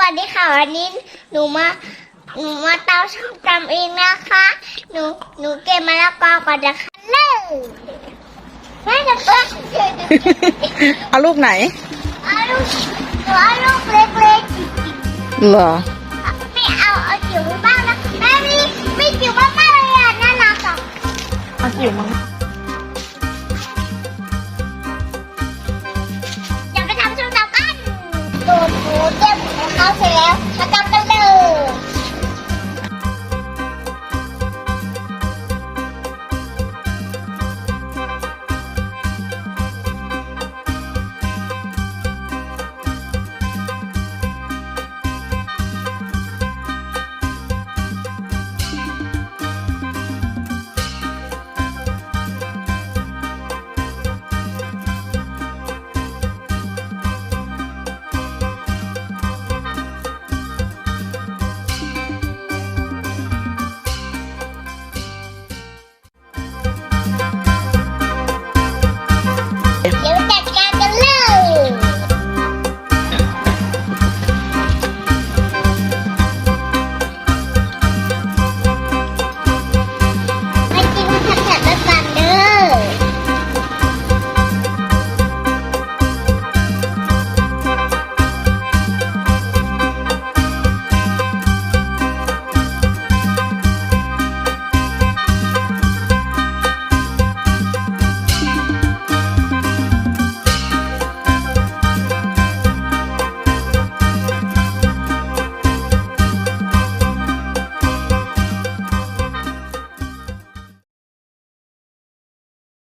วัสดีค่ะวันนี้หนูมาหนูมาเตาช่องจำเองนะคะ หนูหนูเก็บมะละกอก่อนนะคะเลยแม่จะเปิ้ลเอาลูกไหนเอาลูกหนูเอาลูกเล็กๆจริงเหรอๆไม่เอาเอาจิ๋วบ้างนะแม่มีมีจิ๋วมากๆเลยอะน่ารักอะเอาจิ๋วมั้งอย่าไปทำช่องจำกันโดนหนูเจ็บค 나오실래요? 잠깐